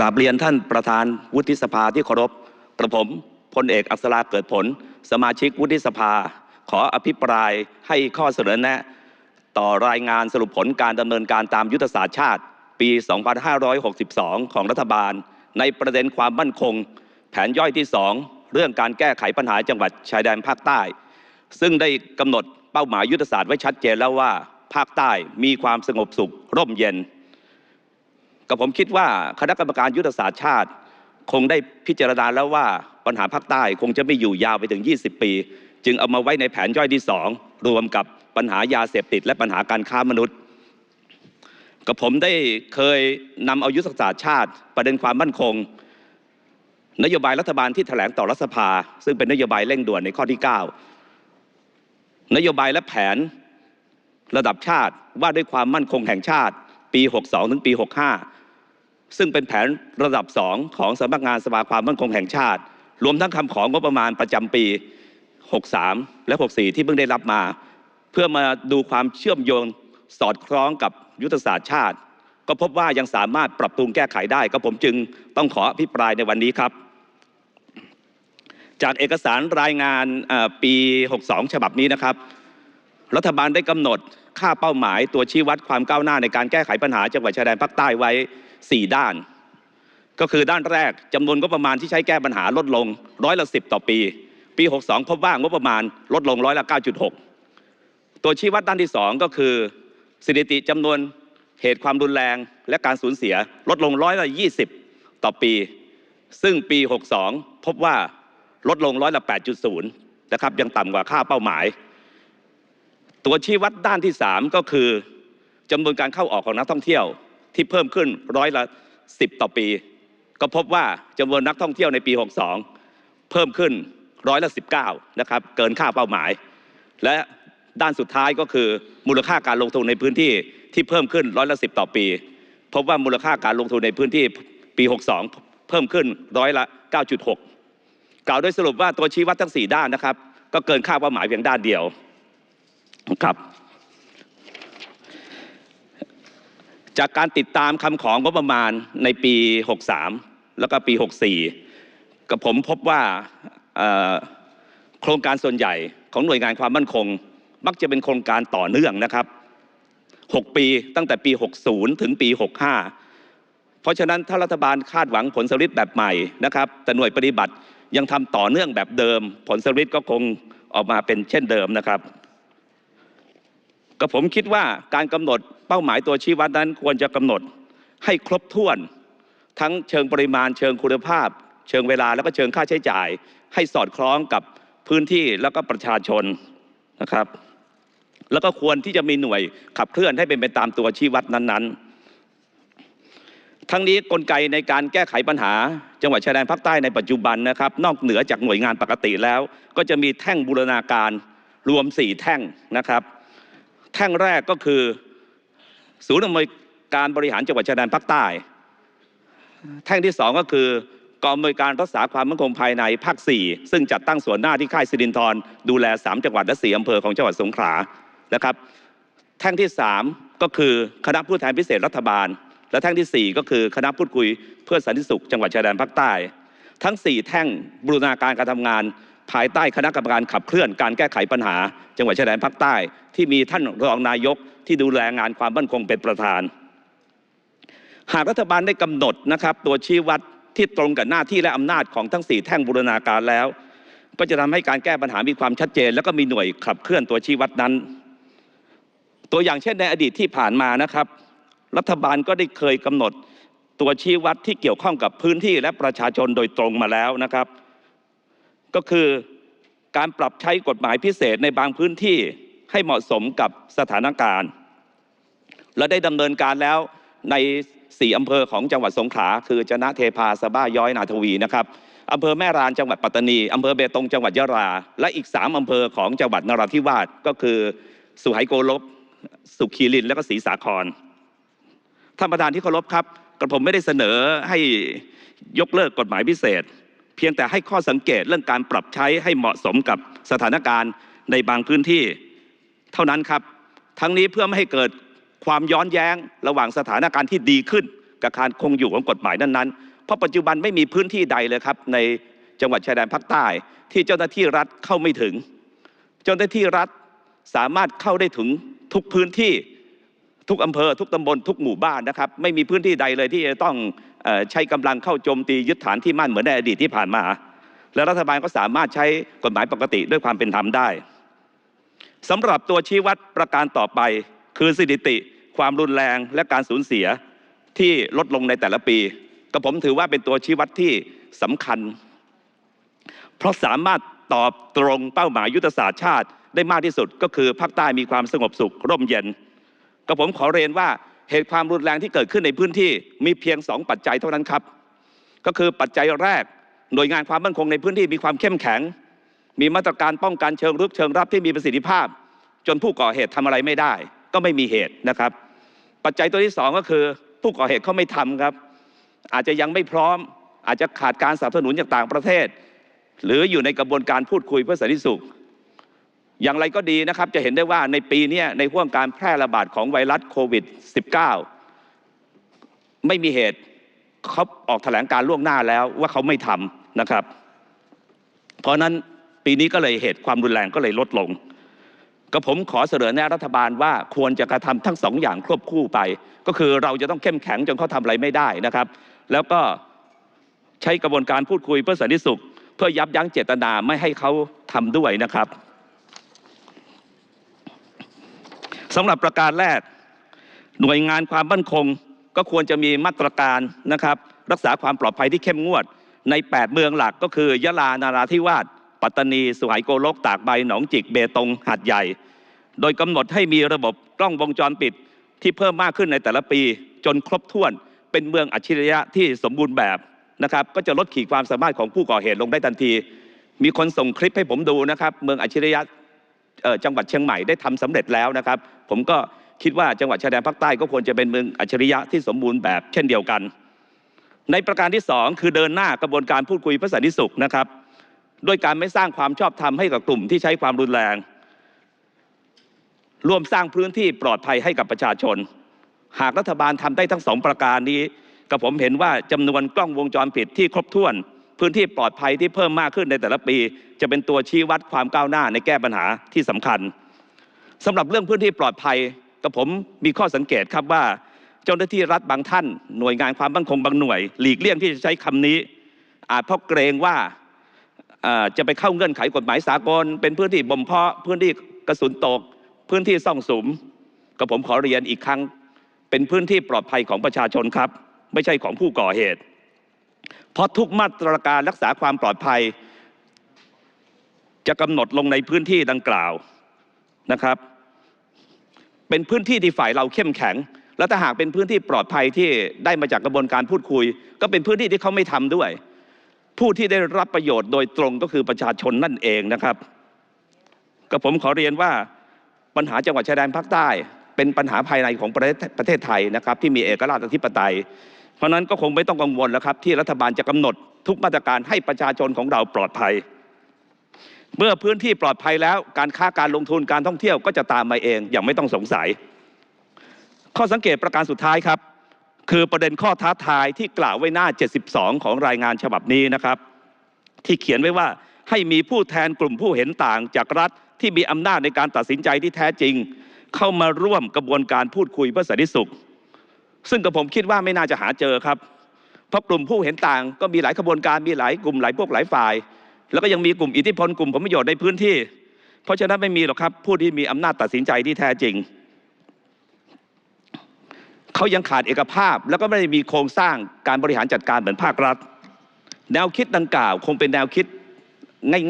ราบเรียนท่านประธานวุฒิสภาที่เคารพกระผมพลเอกอัศราเกิดผล สมาชิกวุฒิสภา ขออภิปรายให้ข้อเสนอแนะ ต่อรายงานสรุปผลการดำเนินการตามยุทธศาสตร์ชาติปี 2562 ของรัฐบาล ในประเด็นความมั่นคง แผนย่อยที่ 2 เรื่องการแก้ไขปัญหาจังหวัดชายแดนภาคใต้ ซึ่งได้กำหนดเป้าหมายยุทธศาสตร์ไว้ชัดเจนแล้วว่า ภาคใต้มีความสงบสุขร่มเย็น กับผมคิดว่าคณะกรรมการยุทธศาสตร์ชาติ คงได้พิจารณาแล้วว่าปัญหาภาคใต้คงจะไม่อยู่ยาวไปถึง 20 ปี จึงเอามาไว้ในแผนย่อยที่ 2 รวมกับปัญหายาเสพติด และปัญหาการค้ามนุษย์ กับผมได้เคยนำเอายุทธศาสตร์ชาติ ประเด็นความมั่นคง นโยบายรัฐบาลที่แถลงต่อรัฐสภา ซึ่งเป็นนโยบายเร่งด่วนในข้อที่ 9 นโยบายและแผนระดับชาติว่าด้วยความมั่นคงแห่งชาติ ปี 62 ถึงปี 65 ซึ่งเป็นแผนระดับ 2 ของสำนักงานสภาความมั่นคงแห่งชาติ รวมทั้งคำของงบประมาณประจำปี 63 และ 64 ที่เพิ่งได้รับมา เพื่อมาดูความเชื่อมโยงสอดคล้องกับยุทธศาสตร์ชาติ ก็พบว่ายังสามารถปรับปรุงแก้ไขได้ก็ผมจึงต้องขออภิปรายในวันนี้ครับ จากเอกสารรายงานปี 62 ฉบับนี้นะครับ รัฐบาลได้กำหนดค่าเป้าหมายตัวชี้วัดความก้าวหน้าในการแก้ไขปัญหาจังหวัดชายแดนภาคใต้ไว้ 4 ด้าน ก็คือด้านแรกจำนวนงบประมาณที่ใช้แก้ปัญหาลดลงร้อยละ10 ต่อปี ปี 62 พบว่างบประมาณลดลงร้อยละ 9.6 ตัวชี้วัดด้านที่ 2 ก็คือสถิติจำนวนเหตุความรุนแรงและการสูญเสียลดลงร้อยละ 20 ต่อปี ซึ่งปี 62 พบว่าลดลงร้อยละ 8.0 นะครับ ยังต่ำกว่าค่าเป้าหมาย ตัวชี้วัดด้านที่ 3 ก็คือจำนวนการเข้าออกของนักท่องเที่ยว ที่เพิ่มขึ้นร้อยละ10 ต่อปี ก็พบว่าจำนวนนักท่องเที่ยวในปี 62 เพิ่มขึ้นร้อยละ19นะครับเกินค่าเป้าหมาย และด้านสุดท้ายก็คือมูลค่าการลงทุนในพื้นที่ที่เพิ่มขึ้นร้อยละ10 ต่อปี พบว่ามูลค่าการลงทุนในพื้นที่ปี 62 เพิ่มขึ้นร้อยละ 9.6 กล่าวโดยสรุปว่าตัวชี้วัดทั้ง 4 ด้านนะครับ ก็เกินค่าเป้าหมายเพียงด้านเดียวครับ จากการติดตามคำของงบประมาณในปี 63 แล้วก็ปี 64 กับผมพบว่าโครงการส่วนใหญ่ของหน่วยงานความมั่นคง มักจะเป็นโครงการต่อเนื่องนะครับ 6 ปีตั้งแต่ปี 60 ถึงปี 65 เพราะฉะนั้นถ้ารัฐบาลคาดหวังผลสำลิดแบบใหม่นะครับ แต่หน่วยปฏิบัติยังทำต่อเนื่องแบบเดิม ผลสำลิดก็คงออกมาเป็นเช่นเดิมนะครับ ก็ผมคิดว่าการกำหนดเป้าหมายตัวชี้วัดนั้นควรจะกำหนดให้ครบถ้วน ทั้งเชิงปริมาณเชิงคุณภาพ เชิงเวลาแล้วก็เชิงค่าใช้จ่าย ให้สอดคล้องกับพื้นที่แล้วก็ประชาชนนะครับ แล้วก็ควรที่จะมีหน่วยขับเคลื่อนให้เป็นไปตามตัวชี้วัดนั้นๆ ทั้งนี้กลไกในการแก้ไขปัญหา จังหวัดชายแดนภาคใต้ในปัจจุบันนะครับ นอกเหนือจากหน่วยงานปกติแล้ว ก็จะมีแท่งบูรณาการรวม 4 แท่งนะครับ แท่งแรกก็คือ ศูนย์อำนวยการบริหารจังหวัดชายแดนภาคใต้ แท่งที่สองก็คือกองอำนวยการรักษาความมั่นคงภายในภาค 4 ซึ่งจัดตั้งส่วนหน้าที่ค่ายสิรินธรดูแล 3 จังหวัดและ 4 อำเภอของจังหวัดสงขลานะครับ แท่งที่ 3 ก็คือคณะผู้แทนพิเศษรัฐบาล และแท่งทีสี่4 ก็คือคณะพูดคุยเพื่อสันติสุขจังหวัดชายแดนภาคใต้ ทั้ง 4 แท่งบูรณาการการทำงาน ภายใต้คณะกรรมการขับเคลื่อนการแก้ไขปัญหา จังหวัดชายแดนภาคใต้ ที่มีท่านรองนายกที่ดูแลงานความมั่นคงเป็นประธาน หากรัฐบาลได้กำหนดนะครับตัวชี้วัดที่ตรงกับหน้าที่และอำนาจของทั้ง 4 แท่งบูรณาการแล้ว ก็จะทำให้การแก้ปัญหามีความชัดเจน แล้วก็มีหน่วยขับเคลื่อนตัวชี้วัดนั้น ตัวอย่างเช่นในอดีตที่ผ่านมานะครับ รัฐบาลก็ได้เคยกำหนดตัวชี้วัดที่เกี่ยวข้องกับพื้นที่และประชาชนโดยตรงมาแล้วนะครับ ก็คือการปรับใช้กฎหมายพิเศษในบางพื้นที่ให้เหมาะสมกับสถานการณ์ และได้ดำเนินการแล้วใน 4 อำเภอของจังหวัดสงขลาคือจนะเทพาสบ้าย้อยนาทวีนะครับอำเภอแม่รานจังหวัดปัตตานีอำเภอเบตงจังหวัดยะลา และอีก 3 อำเภอของจังหวัดนราธิวาสก็คือ สุไหโกลกสุขีรินและก็ศรีสาครท่านประธานที่เคารพครับกระผมไม่ได้เสนอให้ยกเลิกกฎหมายพิเศษ พียงแต่ให้ข้อสังเกตเรื่องการปรับใช้ให้เหมาะสมกับสถานการณ์ในบางพื้นที่ เท่านั้นครับ ทั้งนี้เพื่อไม่ให้เกิดความย้อนแย้งระหว่างสถานการณ์ที่ดีขึ้น กับการคงอยู่ของกฎหมายนั้นๆ เพราะปัจจุบันไม่มีพื้นที่ใดเลยครับ ในจังหวัดชายแดนภาคใต้ ที่เจ้าหน้าที่รัฐเข้าไม่ถึง เจ้าหน้าที่รัฐสามารถเข้าได้ถึงทุกพื้นที่ทุกอำเภอ ทุกตำบลทุกหมู่บ้านนะครับ ไม่มีพื้นที่ใดเลยที่จะต้อง ใช้กำลังเข้าโจมตียึดฐานที่มั่นเหมือนในอดีตที่ผ่านมา และรัฐบาลก็สามารถใช้กฎหมายปกติด้วยความเป็นธรรมได้สำหรับตัวชี้วัดประการต่อไป คือสถิติ ความรุนแรงและการสูญเสียที่ลดลงในแต่ละปีก็ผมถือว่าเป็นตัวชี้วัดที่สำคัญ เพราะสามารถตอบตรงเป้าหมายยุทธศาสตร์ชาติได้มากที่สุดก็คือภาคใต้มีความสงบสุขร่มเย็น ก็ผมขอเรียนว่า เหตุความรุนแรงที่เกิดขึ้นในพื้นที่มีเพียงสองปัจจัยเท่านั้นครับ ก็คือปัจจัยแรก หน่วยงานความมั่นคงในพื้นที่มีความเข้มแข็ง มีมาตรการป้องกันเชิงรุกเชิงรับที่มีประสิทธิภาพ จนผู้ก่อเหตุทำอะไรไม่ได้ ก็ไม่มีเหตุนะครับ ปัจจัยตัวที่สองก็คือผู้ก่อเหตุเขาไม่ทำครับ อาจจะยังไม่พร้อม อาจจะขาดการสนับสนุนจากต่างประเทศ หรืออยู่ในกระบวนการพูดคุยเพื่อสันติสุข อย่างไรก็ดีนะครับจะเห็นได้ว่าในปีนี้ในห่วงการแพร่ระบาดของไวรัสโควิด -19 ไม่มีเหตุเขาออกแถลงการล่วงหน้าแล้วว่าเขาไม่ทำนะครับ เพราะนั้นปีนี้ก็เลยเหตุความรุนแรงก็เลยลดลงก็ผมขอเสนอแนะรัฐบาลว่าควรจะกระทำทั้งสองอย่างควบคู่ไป ก็คือเราจะต้องเข้มแข็งจนเขาทำอะไรไม่ได้นะครับ แล้วก็ใช้กระบวนการพูดคุยเพื่อสันติสุข เพื่อยับยั้งเจตนาไม่ให้เขาทำด้วยนะครับ สำหรับประการแรก หน่วยงานความมั่นคง ก็ควรจะมีมาตรการนะครับ รักษาความปลอดภัยที่เข้มงวด ใน 8 เมืองหลักก็คือยะลานาราธิวาสปัตตานีสุไหงโกลกตากใบหนองจิกเบตงหาดใหญ่ โดยกำหนดให้มีระบบกล้องวงจรปิดที่เพิ่มมากขึ้นในแต่ละปี จนครบถ้วนเป็นเมืองอัจฉริยะที่สมบูรณ์แบบนะครับ ก็จะลดขีดความสามารถของผู้ก่อเหตุลงได้ทันที มีคนส่งคลิปให้ผมดูนะครับ เมืองอัจฉริยะจังหวัดเชียงใหม่ได้ทำสำเร็จแล้วนะครับ ผมก็คิดว่าจังหวัดชายแดนภาคใต้ก็ควรจะเป็นเมืองอัจฉริยะที่สมบูรณ์แบบเช่นเดียวกัน ในประการที่สองคือเดินหน้ากระบวนการพูดคุยพื่อสันติสุขนะครับด้วยการไม่สร้างความชอบธรรมให้กับกลุ่มที่ใช้ความรุนแรง ร่วมสร้างพื้นที่ปลอดภัยให้กับประชาชน หากรัฐบาลทำได้ทั้งสองประการนี้กับผมเห็นว่าจำนวนกล้องวงจรปิดที่ครบถ้วน พื้นที่ปลอดภัยที่เพิ่มมากขึ้นในแต่ละปี จะเป็นตัวชี้วัดความก้าวหน้าในแก้ปัญหาที่สำคัญ สำหรับเรื่องพื้นที่ปลอดภัยกับผมมีข้อสังเกตครับว่าเจ้าหน้าที่รัฐบางท่านหน่วยงานความมั่นคงบางหน่วย หลีกเลี่ยงที่จะใช้คำนี้ อาจเพราะเกรงว่าจะไปเข้าเงื่อนไขกฎหมายสากล เป็นพื้นที่บ่มเพาะพื้นที่กระสุนตก พื้นที่ซ่องสุมก็ผมขอเรียนอีกครั้ง เป็นพื้นที่ปลอดภัยของประชาชนครับ ไม่ใช่ของผู้ก่อเหตุ เพราะทุกมาตรการรักษาความปลอดภัย จะกำหนดลงในพื้นที่ดังกล่าว นะครับ เป็นพื้นที่ที่ฝ่ายเราเข้มแข็ง แล้วถ้าหากเป็นพื้นที่ปลอดภัยที่ได้มาจากกระบวนการพูดคุย ก็เป็นพื้นที่ที่เขาไม่ทำด้วย ผู้ที่ได้รับประโยชน์โดยตรงก็คือประชาชนนั่นเองนะครับก็ผมขอเรียนว่าปัญหาจังหวัดชายแดนภาคใต้ เป็นปัญหาภายในของประเทศประเทศไทยนะครับ ที่มีเอกราชอธิปไตย เพราะฉะนั้นก็คงไม่ต้องกังวลแล้วครับ ที่รัฐบาลจะกำหนดทุกมาตรการให้ประชาชนของเราปลอดภัย เมื่อพื้นที่ปลอดภัยแล้วการค้าการลงทุนการท่องเที่ยวก็จะตามมาเองอย่างไม่ต้องสงสัย ข้อสังเกตประการสุดท้ายครับ คือประเด็นข้อท้าทายที่กล่าวไว้หน้า 72 ของรายงานฉบับนี้นะครับ ที่เขียนไว้ว่าให้มีผู้แทนกลุ่มผู้เห็นต่างจากรัฐที่มีอำนาจในการตัดสินใจที่แท้จริง เข้ามาร่วมกระบวนการพูดคุยเพื่อสันติสุข ซึ่งกับผมคิดว่าไม่น่าจะหาเจอครับ เพราะกลุ่มผู้เห็นต่างก็มีหลายขบวนการมีหลายกลุ่มหลายพวกหลายฝ่าย แล้วก็ยังมีกลุ่มอิทธิพลกลุ่มผลประโยชน์ในพื้นที่ เพราะฉะนั้นไม่มีหรอกครับ ผู้ที่มีอำนาจตัดสินใจที่แท้จริง เขายังขาดเอกภาพ แล้วก็ไม่ได้มีโครงสร้างการบริหารจัดการเหมือนภาครัฐ แนวคิดดังกล่าว คงเป็นแนวคิด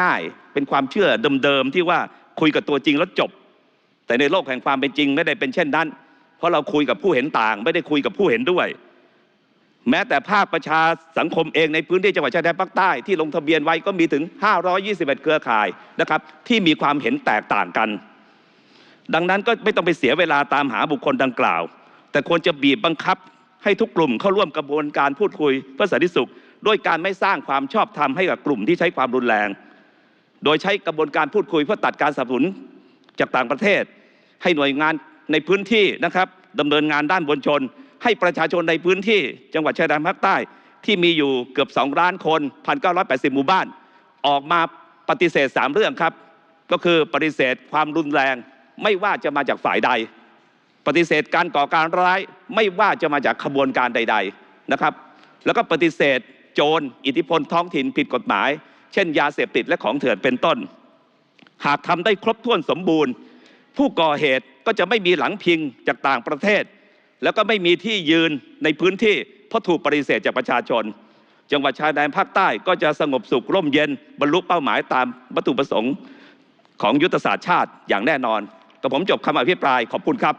ง่ายๆ เป็นความเชื่อเดิมๆที่ว่าคุยกับตัวจริงแล้วจบ แต่ในโลกแห่งความเป็นจริงไม่ได้เป็นเช่นนั้น เพราะเราคุยกับผู้เห็นต่าง ไม่ได้คุยกับผู้เห็นด้วย แม้แต่ภาคประชาสังคมเองในพื้นที่จังหวัดชายแดนภาคใต้ที่ลงทะเบียนไว้ก็มีถึง 521 เครือข่ายนะครับที่มีความเห็นแตกต่างกัน ดังนั้นก็ไม่ต้องไปเสียเวลาตามหาบุคคลดังกล่าว แต่ควรจะบีบบังคับให้ทุกกลุ่มเข้าร่วมกระบวนการพูดคุยเพื่อสันติสุขด้วยการไม่สร้างความชอบธรรมให้กับกลุ่มที่ใช้ความรุนแรง โดยใช้กระบวนการพูดคุยเพื่อตัดการสนับสนุนจากต่างประเทศ ให้หน่วยงานในพื้นที่นะครับดำเนินงานด้านบนชน ให้ประชาชนในพื้นที่จังหวัดชายแดนภาคใต้ ที่มีอยู่เกือบ 2 ล้านคน 1,980 หมู่บ้าน ออกมาปฏิเสธ 3 เรื่องครับ ก็คือปฏิเสธความรุนแรงไม่ว่าจะมาจากฝ่ายใด ปฏิเสธการก่อการร้ายไม่ว่าจะมาจากขบวนการใด ๆนะครับ แล้วก็ปฏิเสธโจรอิทธิพลท้องถิ่นผิดกฎหมาย เช่น ยาเสพติดและของเถื่อนเป็นต้น หากทำได้ครบถ้วนสมบูรณ์ ผู้ก่อเหตุก็จะไม่มีหลังพิงจากต่างประเทศ แล้วก็ไม่มีที่ยืนในพื้นที่เพราะถูกปฏิเสธจากประชาชน จังหวัดชายแดนภาคใต้ก็จะสงบสุขร่มเย็นบรรลุเป้าหมายตามวัตถุประสงค์ของยุทธศาสตร์ชาติอย่างแน่นอนกับผมจบคำอภิปรายขอบคุณครับ